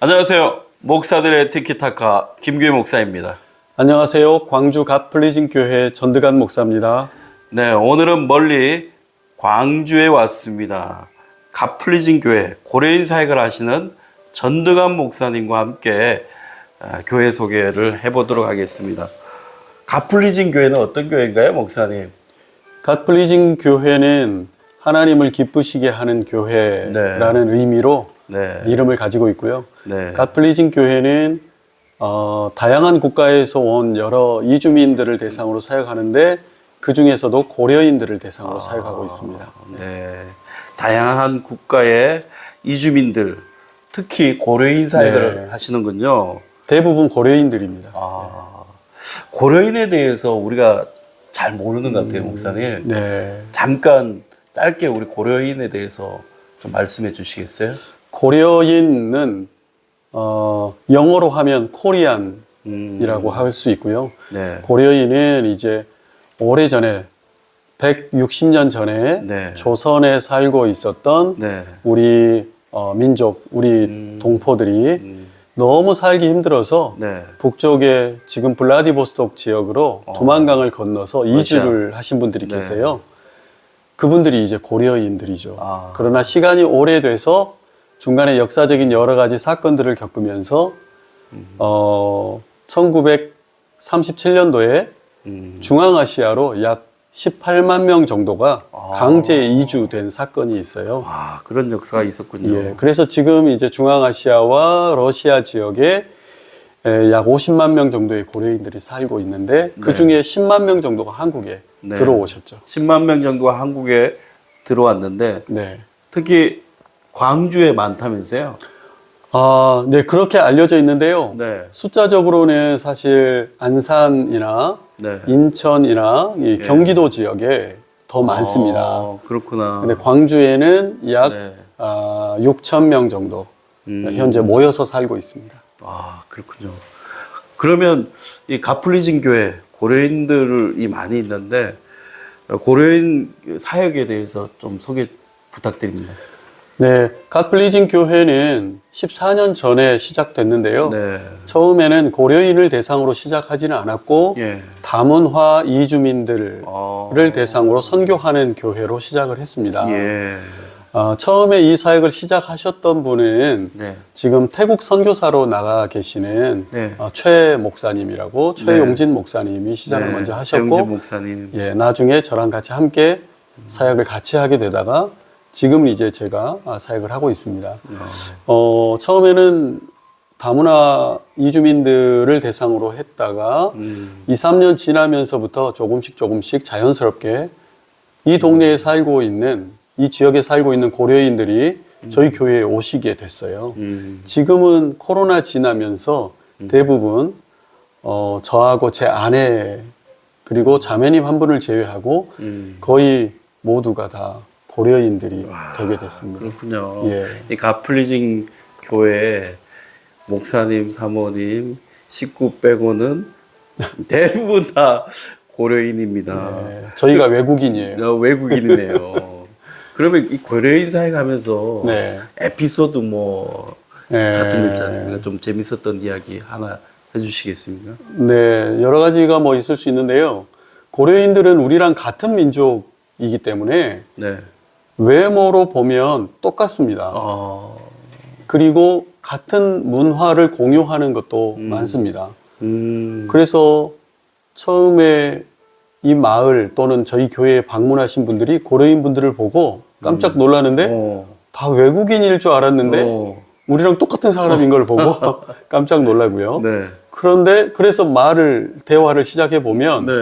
안녕하세요. 목사들의 티키타카 김규희 목사입니다. 안녕하세요. 광주 갓플리징 교회 전드간 목사입니다. 네, 오늘은 멀리 광주에 왔습니다. 갓플리진 교회 고려인 사역을 하시는 전드간 목사님과 함께 아, 교회 소개를 해보도록 하겠습니다. 갓플리진 교회는 어떤 교회인가요, 목사님? 갓플리징 교회는 하나님을 기쁘시게 하는 교회라는 의미로 네, 이름을 가지고 있고요. 네, 갓플리징 교회는 어, 다양한 국가에서 온 여러 이주민들을 대상으로 사역하는데 그 중에서도 고려인들을 대상으로 사역하고 있습니다. 네. 다양한 국가의 이주민들, 특히 고려인 사역을 네. 하시는군요. 대부분 고려인들입니다. 아, 고려인에 대해서 우리가 잘 모르는 것 같아요, 목사님. 네. 잠깐 짧게 우리 고려인에 대해서 좀 말씀해 주시겠어요? 고려인은 어, 영어로 하면 코리안이라고 음, 할수 있고요. 네. 고려인은 이제 오래 전에 160년 전에 네. 조선에 살고 있었던 네. 우리 어, 민족, 우리 동포들이 음, 너무 살기 힘들어서 네. 북쪽에 지금 블라디보스톡 지역으로 두만강을 건너서 이주를 하신 분들이 어. 네. 계세요. 그분들이 이제 고려인들이죠. 아. 그러나 시간이 오래돼서 중간에 역사적인 여러 가지 사건들을 겪으면서 음. 어, 1937년도에 음, 중앙아시아로 약 18만 명 정도가 아. 강제 이주된 사건이 있어요. 아, 그런 역사가 있었군요. 예, 그래서 지금 이제 중앙아시아와 러시아 지역에 에, 약 50만 명 정도의 고려인들이 살고 있는데 그 중에 10만 명 정도가 한국에 네. 들어오셨죠. 10만 명 정도가 한국에 들어왔는데 네. 특히 광주에 많다면서요? 아, 네, 그렇게 알려져 있는데요. 네. 숫자적으로는 사실 안산이나 네. 인천이나 이 경기도 지역에 더 많습니다. 아, 그렇구나. 근데 광주에는 약 네. 아, 6천 명 정도 음. 현재 모여서 살고 있습니다. 아, 그렇군요. 그러면 이 가플리진 교회 고려인들이 많이 있는데 고려인 사역에 대해서 좀 소개 부탁드립니다. 네, 갓플리징 교회는 14년 전에 시작됐는데요. 네. 처음에는 고려인을 대상으로 시작하지는 않았고 예. 다문화 이주민들을 어. 대상으로 선교하는 교회로 시작을 했습니다. 예. 어, 처음에 이 사역을 시작하셨던 분은 네. 지금 태국 선교사로 나가 계시는 네. 어, 최 목사님이라고 최용진 목사님이 시작을 네. 먼저 하셨고 목사님. 예, 나중에 저랑 같이 함께 사역을 같이 하게 되다가 지금은 이제 제가 아, 사역을 하고 있습니다. 어, 처음에는 다문화 이주민들을 대상으로 했다가 음. 2, 3년 지나면서부터 조금씩 조금씩 자연스럽게 이 동네에 살고 있는 이 지역에 살고 있는 고려인들이 저희 교회에 오시게 됐어요. 음. 지금은 코로나 지나면서 대부분 어, 저하고 제 아내 그리고 자매님 한 분을 제외하고 음. 거의 모두가 다 고려인들이 되게 됐습니다. 그렇군요. 예. 이 가플리진 교회 목사님, 사모님, 식구 빼고는 대부분 다 고려인입니다. 네, 저희가 외국인이에요. 어, 외국인이네요. 그러면 이 고려인 사역 하면서 네. 에피소드 뭐 네. 같은 거 있지 않습니까? 좀 재밌었던 이야기 하나 해주시겠습니까? 네, 여러 가지가 뭐 있을 수 있는데요. 고려인들은 우리랑 같은 민족이기 때문에 네. 외모로 보면 똑같습니다. 어, 그리고 같은 문화를 공유하는 것도 많습니다. 음, 그래서 처음에 이 마을 또는 저희 교회에 방문하신 분들이 고려인 분들을 보고 깜짝 놀라는데 어, 다 외국인일 줄 알았는데 어. 우리랑 똑같은 사람인 걸 보고 깜짝 놀라고요. 네. 그런데 그래서 말을 대화를 시작해 보면 네.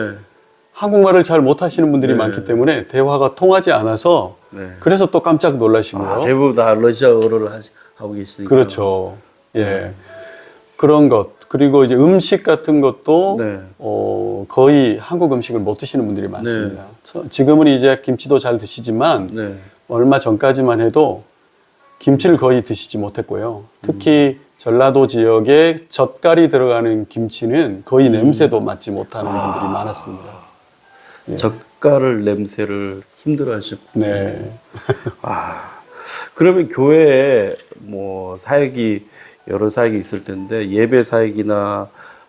한국말을 잘 못하시는 분들이 네. 많기 때문에 대화가 통하지 않아서 네. 그래서 또 깜짝 놀라시고요. 아, 대부분 다 러시아어를 하고 계시니까. 그렇죠. 예. 그런 것. 그리고 이제 음식 같은 것도 네. 어, 거의 한국 음식을 못 드시는 분들이 많습니다. 저- 지금은 이제 김치도 잘 드시지만 네. 얼마 전까지만 해도 김치를 거의 드시지 못했고요. 특히 전라도 지역에 젓갈이 들어가는 김치는 거의 냄새도 맡지 못하는 분들이 많았습니다. 젓갈을 냄새를 힘들어 하셨고. 네. 아, 그러면 교회에 뭐 사역이 여러 사역이 있을 텐데 예배 사역이나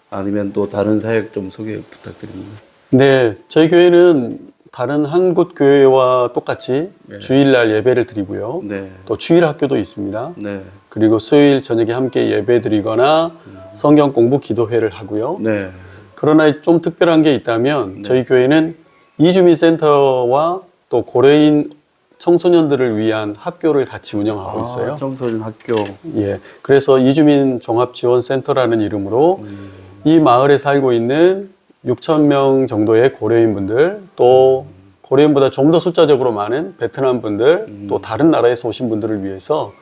아니면 또 다른 사역 좀 소개 부탁드립니다. 네, 저희 교회는 다른 한 곳 교회와 똑같이 주일날 예배를 드리고요. 네. 또 주일 학교도 있습니다. 네. 그리고 수요일 저녁에 함께 예배 드리거나 성경 공부 기도회를 하고요. 네. 그러나 좀 특별한 게 있다면 저희 교회는 이주민 센터와 또 고려인 청소년들을 위한 학교를 같이 운영하고 있어요. 아, 청소년 학교. 예. 그래서 이주민 종합지원센터라는 이름으로 이 마을에 살고 있는 6천 명 정도의 고려인 분들 또 고려인보다 좀 더 숫자적으로 많은 베트남 분들 또 다른 나라에서 오신 분들을 위해서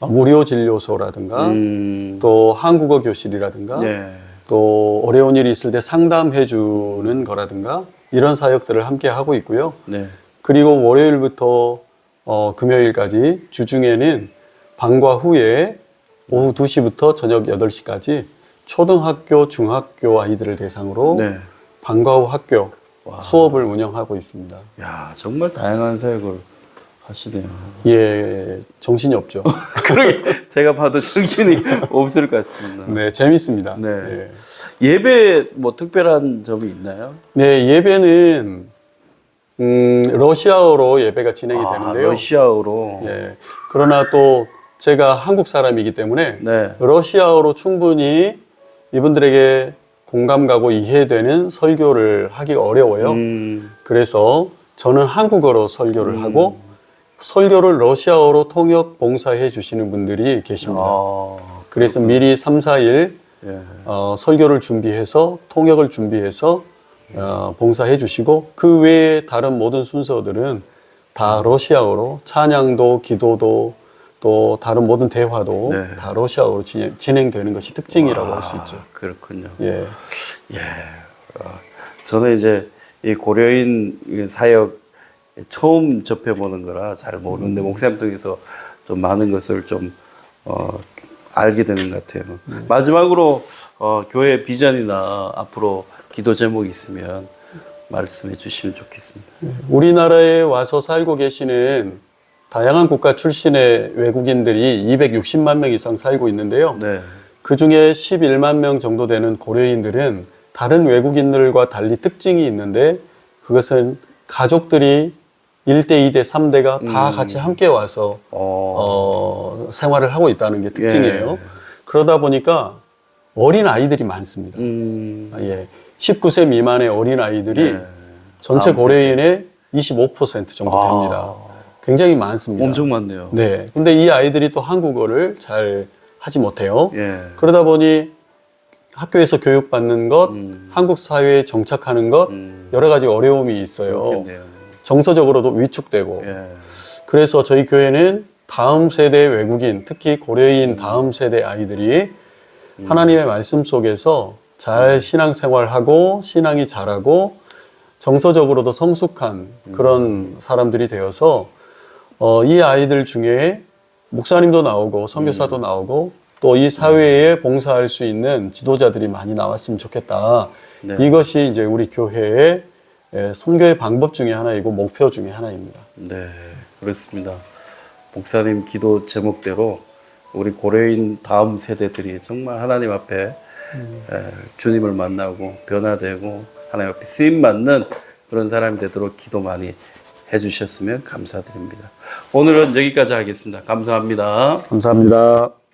무료 진료소라든가 음. 또 한국어 교실이라든가 네. 또 어려운 일이 있을 때 상담해 주는 거라든가 이런 사역들을 함께 하고 있고요. 네. 그리고 월요일부터 어, 금요일까지 주중에는 방과 후에 오후 2시부터 저녁 8시까지 초등학교, 중학교 아이들을 대상으로 네. 방과 후 학교 수업을 운영하고 있습니다. 야, 정말 다양한 사역을 하시네요. 예, 정신이 없죠. 그러게 제가 봐도 정신이 없을 것 같습니다. 네, 재밌습니다. 네. 예. 예배 뭐 특별한 점이 있나요? 네, 예배는 음, 러시아어로 예배가 진행이 아, 되는데요. 러시아어로. 예. 그러나 또 제가 한국 사람이기 때문에 네. 러시아어로 충분히 이분들에게 공감 가고 이해되는 설교를 하기가 어려워요. 음, 그래서 저는 한국어로 설교를 하고 설교를 러시아어로 통역 봉사해 주시는 분들이 계십니다. 아, 그래서 미리 3, 4일 예. 어, 설교를 준비해서 통역을 준비해서 어, 봉사해 주시고 그 외에 다른 모든 순서들은 다 러시아어로 찬양도 기도도 또 다른 모든 대화도 네. 다 러시아어로 진행, 진행되는 것이 특징이라고 할 수 있죠. 아, 그렇군요. 예. 예. 어, 저는 이제 이 고려인 이 사역 처음 접해보는 거라 잘 모르는데 목사님 통해서 좀 많은 것을 좀 어, 알게 되는 것 같아요. 마지막으로 어, 교회 비전이나 앞으로 기도 제목이 있으면 말씀해 주시면 좋겠습니다. 우리나라에 와서 살고 계시는 다양한 국가 출신의 외국인들이 260만 명 이상 살고 있는데요. 네. 그 중에 11만 명 정도 되는 고려인들은 다른 외국인들과 달리 특징이 있는데 그것은 가족들이 1대, 2대, 3대가 다 같이 함께 와서 어, 어, 생활을 하고 있다는 게 특징이에요. 예. 그러다 보니까 어린 아이들이 많습니다. 음, 아, 예. 19세 미만의 어린 아이들이 네. 전체 고려인의 25% 정도 아. 됩니다. 굉장히 많습니다. 엄청 많네요. 네. 근데 이 아이들이 또 한국어를 잘 하지 못해요. 예. 그러다 보니 학교에서 교육받는 것, 한국 사회에 정착하는 것, 음. 여러 가지 어려움이 있어요. 그렇겠네요. 정서적으로도 위축되고. 예. 그래서 저희 교회는 다음 세대 외국인, 특히 고려인 다음 세대 아이들이 하나님의 말씀 속에서 잘 신앙생활하고 신앙이 자라고 정서적으로도 성숙한 그런 사람들이 되어서 어, 이 아이들 중에 목사님도 나오고 선교사도 나오고 또 이 사회에 봉사할 수 있는 지도자들이 많이 나왔으면 좋겠다. 네. 이것이 이제 우리 교회의 에, 선교의 방법 중에 하나이고 목표 중에 하나입니다. 네, 그렇습니다. 목사님 기도 제목대로 우리 고려인 다음 세대들이 정말 하나님 앞에 에, 주님을 만나고 변화되고 하나님 앞에 쓰임 받는 그런 사람이 되도록 기도 많이 해주셨으면 감사드립니다. 오늘은 여기까지 하겠습니다. 감사합니다. 감사합니다.